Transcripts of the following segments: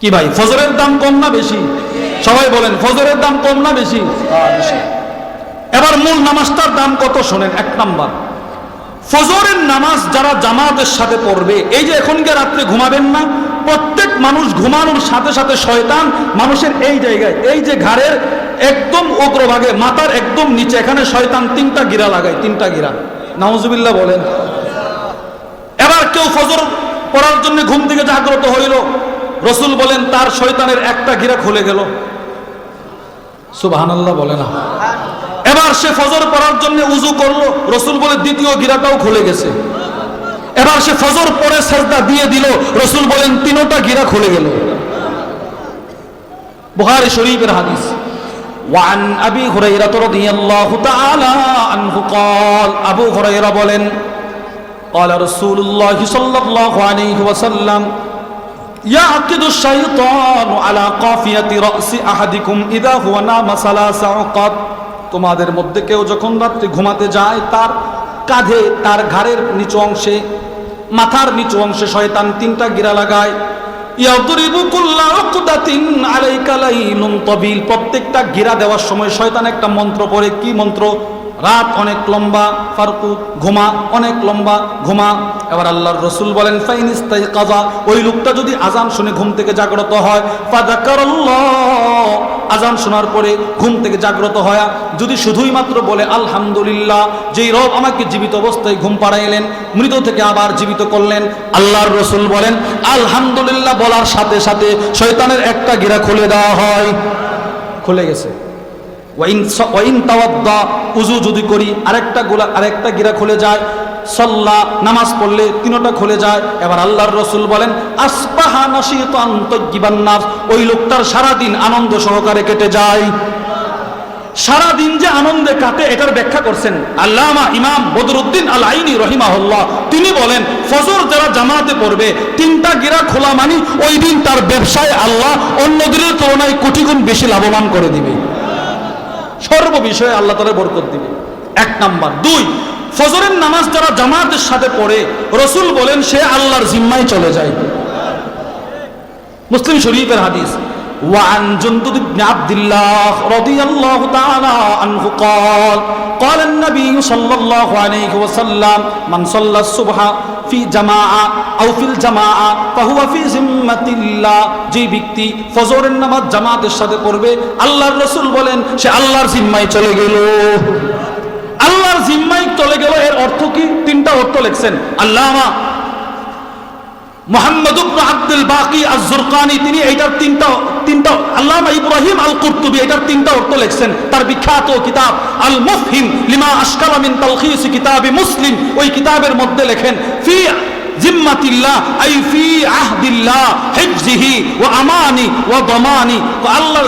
কি ভাই ফজরের দাম কম না বেশি? সবাই বলেন ফজরের দাম কম না বেশি? বেশি। এবার মূল নামাজটার দাম কত শোনেন এক নাম্বার। ফজরের নামাজ যারা জামাতের সাথে পড়বে এই যে এখনকার রাত্রে ঘুমাবেন না প্রত্যেক মানুষ ঘুমানোর সাথে সাথে শয়তান মানুষের এই জায়গায় এই যে ঘাড়ের একদম অগ্রভাগে মাথার একদম নিচে এখানে শয়তান তিনটা গিরা লাগায় তিনটা গিরা। নাউজুবিল্লাহ বলেন। এবার কেউ ফজর পড়ার জন্য ঘুম থেকে জাগ্রত হইল রসুল বলেন তার শয়তানের একটা গিরা খুলে গেল সুবহানাল্লাহ বলে না এবার সে ফজর পড়ার জন্য উজু করলো রসুল বলে দ্বিতীয় গিরাটাও খুলে গেছে এবার সে ফজর পরে সেজদা দিয়ে দিল রসুল বলেন তিনোটা গিরা খুলে গেল বুখারী শরীফের হাদিস وعن أبي هريرة رضي الله تعالى عنه قال أبو هريرة বলেন قال رسول الله صلى الله عليه وسلم يعقد الشيطان على قافية رأس أحدكم إذا هو نام ثلاث عقد তোমাদের মধ্যে কেউ যখন রাত্রে ঘুমাতে যায় তার কাঁধে তার ঘাড়ের নিচু অংশে মাথার নিচু অংশে শয়তান তিনটা গিরা লাগায় ইয়াদরিবু কুল্লা উকদাতিন আলাইকা লাইলুন তাবিল প্রত্যেকটা গিরা দেওয়ার সময় শয়তান একটা মন্ত্র পড়ে কি মন্ত্র রাত অনেক লম্বা ফারকু ঘুমা অনেক লম্বা ঘুমা এবার আল্লাহর রসুল বলেন, ফাইন ইস্তাই কাজা ওই লোকটা যদি আজান শুনে ঘুম থেকে জাগ্রত হয় ফাদাকারাল্লাহ আজান শোনার পরে ঘুম থেকে জাগ্রত হয়। যদি শুধুই মাত্র বলে, আলহামদুলিল্লাহ যেই রব আমাকে জীবিত অবস্থায় ঘুম পাড়াইলেন, মৃত থেকে আবার জীবিত করলেন, আল্লাহর রসুল বলেন, আলহামদুলিল্লাহ বলার সাথে সাথে শয়তানের একটা গিরা খুলে দেওয়া হয়। খুলে গেছে। ওয়াইন ওয়াইন তাওয়াদ্দা উজু যদি করি, আরেকটা গোলা, আরেকটা গিরা খুলে যায়। সল্লা, নামাজ পড়লে তিনোটা খুলে যায়। এবার আল্লাহর রসুল বলেন আসপাহা নাসিত আন্তগিবান নাফস। ওই লোকটার সারাদিন আনন্দ সহকারে কেটে যায়। সারাদিন যে আনন্দে কাটে, এটার ব্যাখ্যা করছেন আল্লামা ইমাম বদরুদ্দিন আল আইনি রহিমাহুল্লাহ। তিনি বলেন, ফজর যারা জামাতে পড়বে, তিনটা গিরা খোলা মানি, ওই দিন তার ব্যবসায় আল্লাহ অন্য দিনের তুলনায় কোটি গুণ বেশি লাভবান করে দিবে। সর্ব বিষয়ে আল্লাহ তালা বরকত দিবে। এক নাম্বার। দুই ফজরের নামাজ যারা জামাতের সাথে পড়ে রসুল বলেন সে আল্লাহর জিম্মায় চলে যায় মুসলিম শরীফের হাদিস وعن جندب بن عبد الله رضي الله تعالى عنه قال قال النبي صلى الله عليه وسلم من صلى الصبح في جماعة أو في الجماعة فهو في ذمة الله যে ব্যক্তি ফজরের নামাজ জামাতের সাথে পড়বে আল্লাহর রসুল বলেন সে আল্লাহর জিম্মায় চলে গেল আল্লাহর জিম্মায় চলে গেল, এর অর্থ কি? তিনটা অর্থ লিখছেন। আল্লামা মোহাম্মদ আব্দুল বাকি তিনি তিনটা তিনটা, আল্লামা ইব্রাহিম আল কুরতুবি এটার তিনটা অর্থ লিখছেন। তার বিখ্যাত কিতাব আল মুফহিম লিমা আশকালা মিন তালখিস কিতাবি মুসলিম, ওই কিতাবের মধ্যে লেখেন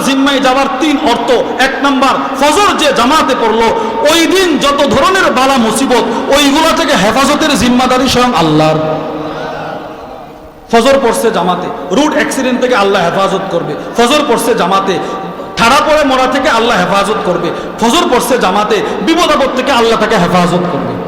জিম্মায় যাওয়ার তিন অর্থ। এক ফজর যে জামাতে পড়ল, ওই দিন যত ধরনের বালা মুসিবত, ওইগুলো থেকে হেফাজতের জিম্মাদারি স্বয়ং আল্লাহর। ফজর পড়ছে জামাতে, রুট অ্যাক্সিডেন্ট থেকে আল্লাহ হেফাজত করবে। ফজর পড়ছে জামাতে, ঠাড়া পড়ে মরা থেকে আল্লাহ হেফাজত করবে। ফজর পড়ছে জামাতে, বিপদ থেকে আল্লাহ তাকে হেফাজত করবে।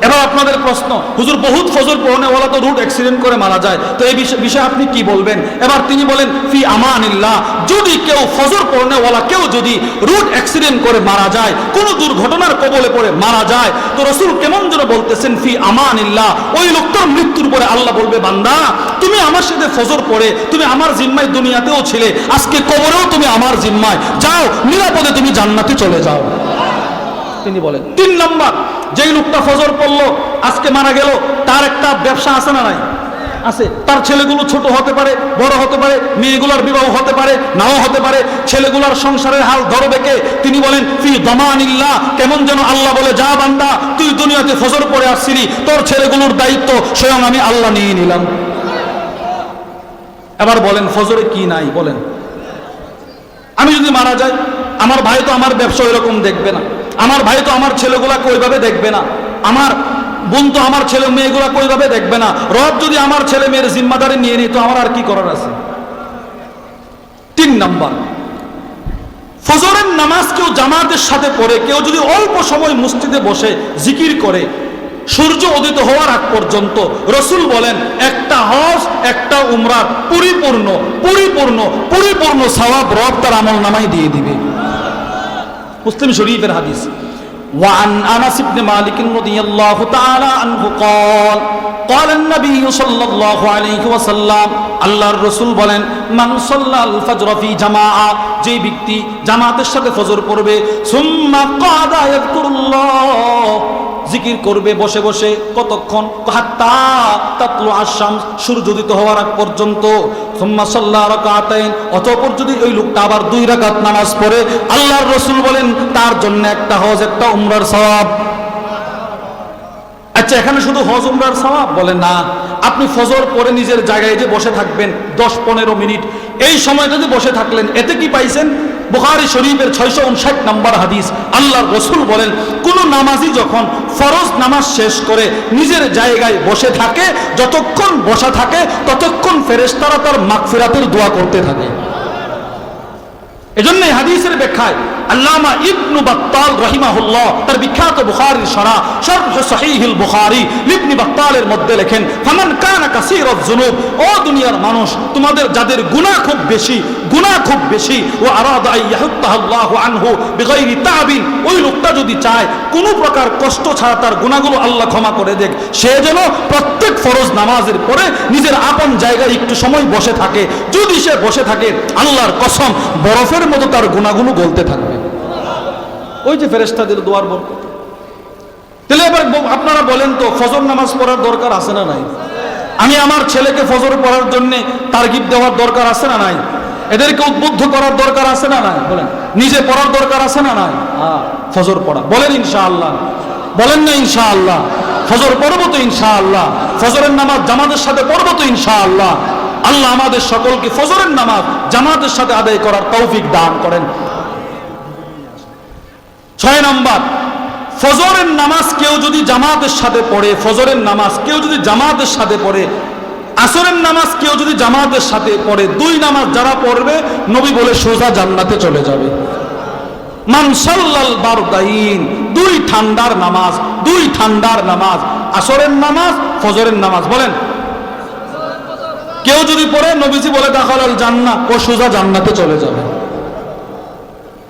এবার আপনাদের প্রশ্ন হুজুর বহুত ফজর পড়নেওয়ালা তো রুট অ্যাক্সিডেন্ট করে মারা যায় তো এই বিষয়ে বিষয়ে আপনি কি বলবেন? এবার তিনি বলেন ফি আমানিল্লাহ যদি কেউ ফজর পড়নেওয়ালা কেউ যদি রুট অ্যাক্সিডেন্ট করে মারা যায় কোনো দুর্ঘটনার কবলে পড়ে মারা যায় তো রসুল কেমন যেন বলতেছেন ফি আমানিল্লাহ ওই লোকটার মৃত্যুর পরে আল্লাহ বলবে বান্দা তুমি আমার সাথে ফজর পড়ে তুমি আমার জিম্মায় দুনিয়াতেও ছিলে আজকে কবরেও তুমি আমার জিম্মায় যাও নিরাপদে তুমি জান্নাতে চলে যাও। তিনি বলেন। তিন নম্বর যেই লোকটা ফজর পড়ল, আজকে মারা গেল, তার একটা ব্যবসা আছে না নাই? আছে। তার ছেলেগুলো ছোট হতে পারে, বড় হতে পারে, মেয়েগুলোর বিবাহ হতে পারে, নাও হতে পারে। ছেলেগুলোর সংসারের হাল ধরবে কে? তিনি বলেন, ফি দমানিল্লাহ, কেমন যেন আল্লাহ বলে, যা বান্দা, তুই দুনিয়াতে ফজর পড়ে আসছিলি, তোর ছেলেগুলোর দায়িত্ব স্বয়ং আমি আল্লাহ নিয়ে নিলাম। এবার বলেন, ফজরে কি নাই? বলেন। আমি যদি মারা যাই, আমার ভাই তো আমার ব্যবসা এরকম দেখবে না। আমার ভাই তো আমার ছেলেগুলাকে ওইভাবে দেখবে না। আমার বোন তো আমার ছেলে মেয়েগুলাকে ওইভাবে দেখবে না। রব যদি আমার ছেলে মেয়ের জিম্মাদারি নিয়ে নিত, আমার আর কি করার আছে? তিন নাম্বার, ফজরের নামাজ কেউ জামাতের সাথে পড়ে, কেউ যদি অল্প সময় মসজিদে বসে জিকির করে, সূর্য উদিত হওয়ার আগ পর্যন্ত রসুল বলেন, একটা হজ, একটা উমরা, পরিপূর্ণ পরিপূর্ণ পরিপূর্ণ সওয়াব রব তার আমল নামাই দিয়ে দিবে। মুসলিম শরীফের হাদিস وعن انس بن مالك رضي الله تعالى عنه قال قال النبي صلى الله عليه وسلم আল্লাহর রাসূল বলেন মান সাল্লাল ফজর ফি জামাআ যে ব্যক্তি জামাতের সাথে ফজর পড়বে সুম্মা কাদা ইয়াযকুরুল্লাহ জিকির করবে বসে বসে কতক্ষণ হাত্তা তাতলু আসাম সূর্য উদিত হওয়ার আগ পর্যন্ত যদি ওই লোকটা আবার দুই রাকাত নামাজ পড়ে, আল্লাহর রসুল বলেন, তার জন্য একটা হজ, একটা উমরার সওয়াব। আচ্ছা এখানে শুধু হজ, উমরার সওয়াব? বলে না। আপনি ফজর পরে নিজের জায়গায় যে বসে থাকবেন, দশ পনেরো মিনিট। এই সময় যদি বসে থাকলেন, এতে কি পাইছেন? বুখারি শরীফের ছয়শো উনষাট নম্বর হাদিস। আল্লাহ রসুল বলেন, কোন নামাজি যখন ফরজ নামাজ শেষ করে নিজের জায়গায় বসে থাকে, যতক্ষণ বসা থাকে, ততক্ষণ ফেরেস্তারা তার মাগফিরাতের দোয়া করতে থাকে। এজন্য হাদিসের ব্যাখ্যায় আল্লামা ইবনু বাত্তাল রাহিমাহুল্লাহ, তার বিখ্যাত বুখারীর শরা শরহ সহিহুল বুখারী, ইবনে বাত্তালের মধ্যে লেখেন ও দুনিয়ার মানুষ, তোমাদের যাদের গুনাহ খুব বেশি, গুনাহ খুব বেশি ও আরাদা আনহু বিগাইরি তাবিন ওই লোকটা যদি চায় কোনো প্রকার কষ্ট ছাড়া তার গুনাহগুলো আল্লাহ ক্ষমা করে দেখ, সে যেন প্রত্যেক ফরজ নামাজের পরে নিজের আপন জায়গায় একটু সময় বসে থাকে। যদি সে বসে থাকে, আল্লাহর কসম, বরফের মতো তার গুণাগুলো গলতে থাকবে। ওই যে ফেরেস্তাদের দোয়ার বরকত। তাহলে এবার আপনারা বলেন তো ফজর নামাজ পড়ার দরকার আছে না নাই? আমি আমার ছেলেকে ফজর পড়ার জন্য তারগিব দেওয়ার দরকার আছে না নাই? এদেরকে উদ্বুদ্ধ করার দরকার আছে না নাই? বলেন নিজে পড়ার দরকার আছে না নাই? হ্যাঁ, ফজর পড়া। বলেন ইনশাআল্লাহ। বলেন না ইনশাআল্লাহ। ফজর পড়ব তো ইনশাআল্লাহ। ফজরের নামাজ জামাতের সাথে পড়ব তো ইনশাআল্লাহ। আল্লাহ আমাদের সকলকে ফজরের নামাজ জামাতের সাথে আদায় করার তৌফিক দান করেন। ছয় নম্বর, ফজরের নামাজ কেউ যদি জামাতের সাথে পড়ে, ফজরের নামাজ কেউ যদি জামাতের সাথে পড়ে, আসরের নামাজ কেউ যদি জামাতের সাথে পড়ে, দুই নামাজ যারা পড়বে, নবী বলে সোজা জান্নাতে চলে যাবে। মানসাল্লাল বারদাইন, দুই ঠান্ডার নামাজ, দুই ঠান্ডার নামাজ, আসরের নামাজ, ফজরের নামাজ, বলেন। কেউ যদি পড়ে, নবীজি বলে দেখাল জান্না ও সোজা জান্নাতে চলে যাবে।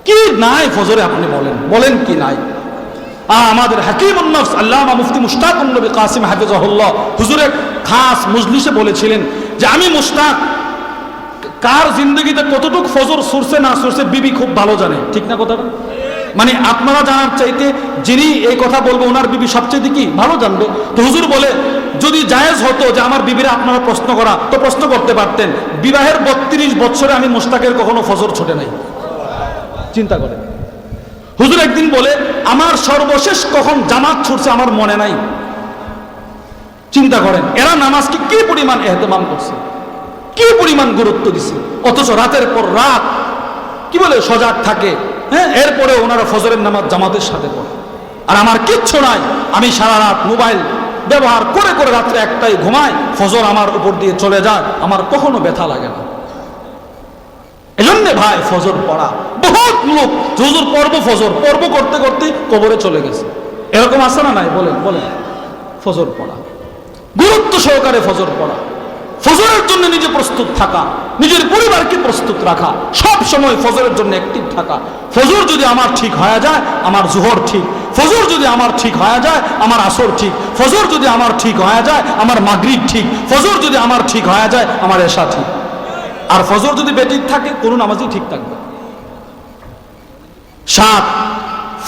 কি নাই ফজরে আপনি বলেন? বলেন কি নাই? আমাদের হাকিম আল্লামা মুফতি মুশতাক নবী কাসিম হাফিজাহুল্লাহ হুজুরের খাস মজলিসে বলেছিলেন যে আমি মুশতাক, কার জিন্দগিতে কতটুক ফজর সুরছে না সুরছে বিবি খুব ভালো জানে। ঠিক না কথাটা? মানে আপনারা জানার চাইতে যিনি এই কথা বলব ওনার বিবি সবচেয়ে কি ভালো জানবে। তো হুজুর বলে, যদি জায়েজ হতো যে আমার বিবিরা আপনারা প্রশ্ন করা, তো প্রশ্ন করতে পারতেন। বিবাহের বত্রিশ বছরে আমি মুশতাকের কখনো ফজর ছোটে নাই। চিন্তা করেন হুজুর একদিন বলে, আমার সর্বশেষ কখন জামাত ছুটছে আমার মনে নাই। চিন্তা করেন, এরা নামাজকে কি পরিমাণ এহতেমাম করছে? কি পরিমাণ গুরুত্ব দিছে? অথচ রাতের পর রাত কি বলে, সজাগ থাকে। হ্যাঁ এরপরে ওনারা ফজরের নামাজ জামাতের সাথে পড়ে। আর আমার কিচ্ছু নাই, আমি সারা রাত মোবাইল ব্যবহার করে করে রাত্রে একটাই ঘুমাই, ফজর আমার উপর দিয়ে চলে যায়, আমার কখনো ব্যথা লাগে না। এজন্য ভাই, ফজর পড়া বহুত লোক হুজুর পর্ব, ফজর পর্ব করতে করতে কবরে চলে গেছে। এরকম আছে না নাই? বলেন বলেন। ফজর পড়া। গুরুত্ব সহকারে ফজর পড়া। ফজরের জন্য নিজে প্রস্তুত থাকা, নিজের পরিবারকে প্রস্তুত রাখা, সব সময় ফজরের জন্য অ্যাক্টিভ থাকা। ফজর যদি আমার ঠিক হয়ে যায়, আমার জোহর ঠিক। ফজর যদি আমার ঠিক হয়ে যায়, আমার আসর ঠিক। ফজর যদি আমার ঠিক হয়ে যায়, আমার মাগরিব ঠিক। ফজর যদি আমার ঠিক হয়ে যায়, আমার এশা ঠিক। আর ফজর যদি বেঠিক থাকে, কোনো নামাজই ঠিক থাকবে সাত,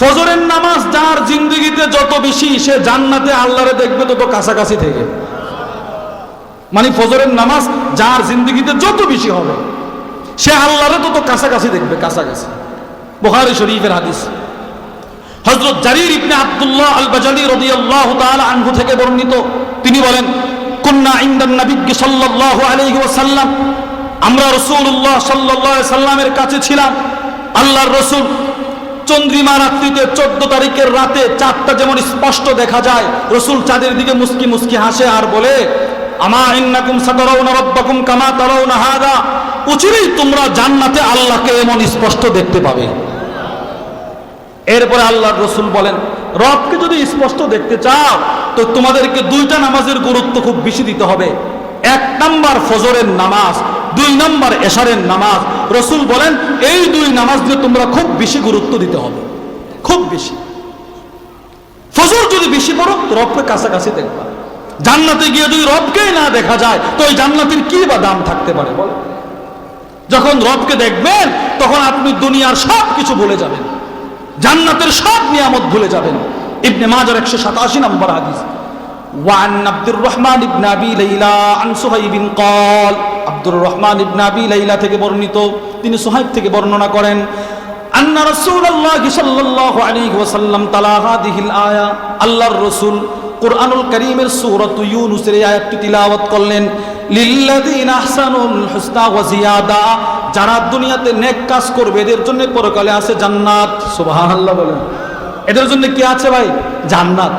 ফজরের নামাজ যার জিন্দগিতে যত বেশি, সে জান্নাতে আল্লাহরে দেখবে তত কাছাকাছি থেকে। মানে ফজরের নামাজ যার জিন্দগিতে যত বেশি হবে, সে আল্লাহরে তত কাছাকাছি দেখবে, কাছাকাছি। বুখারী শরীফের হাদিস। হযরত জারির ইবনে আব্দুল্লাহ আল বাজালি রাদিয়াল্লাহু তাআলা আনহু থেকে বর্ণিত, তিনি বলেন, কুন্না ইনদান নবী সাল্লাল্লাহু আলাইহি ওয়াসাল্লাম, আমরা রাসূলুল্লাহ সাল্লাল্লাহু আলাইহি সাল্লামের কাছে ছিলাম, আল্লাহর রাসূল চন্দ্রিমা রাত্রিতে চোদ্দ তারিখের রাতে চাঁদটা যেমন স্পষ্ট দেখা যায়, রসুল চাঁদের দিকে মুস্কি মুস্কি হাসে আর বলে, আমা ইন্নাকুম তোমরা জান্নাতে আল্লাহকে এমন স্পষ্ট দেখতে পাবে। এরপরে আল্লাহর রসুল বলেন, রবকে যদি স্পষ্ট দেখতে চাও, তো তোমাদেরকে দুইটা নামাজের গুরুত্ব খুব বেশি দিতে হবে। এক নাম্বার ফজরের নামাজ দুই নাম্বার এশারের নামাজ রসুল বলেন এই দুই নামাজ দিয়ে তোমরা খুব বেশি গুরুত্ব দিতে হবে খুব বেশি ফজর যদি বেশি পড়ো তো রবকে কাছাকাছি দেখবা জান্নাতে গিয়ে যদি রবকেই না দেখা যায় তো ওই জান্নাতের কি বা দাম থাকতে পারে বলো যখন রবকে দেখবেন তখন আপনি দুনিয়ার সব কিছু ভুলে যাবেন জান্নাতের সব নিয়ামত ভুলে যাবেন ইবনে মাজার একশো সাতাশি নম্বর হাদিস وعن عبد الرحمن بن ابي ليلى عن صهيب قال আব্দুর রহমান ইবনাবি লাইলা থেকে বর্ণিত, তিনি সোহাইব থেকে বর্ণনা করেন, আন্না রাসূলুল্লাহ সাল্লাল্লাহু আলাইহি ওয়াসাল্লাম তালা হাদিহিল আয়া, আল্লাহর রাসূল কোরআনুল কারীমের এই আয়াতটি তিলাওয়াত করলেন, লিল্লাযীনা আহসানুল হুসনা ওয়া জিয়াদা যারা দুনিয়াতে নেক কাজ করবে, এদের জন্য পরকালে আছে জান্নাত। সুবহানাল্লাহ বলেন। এদের জন্য কি আছে ভাই? জান্নাত।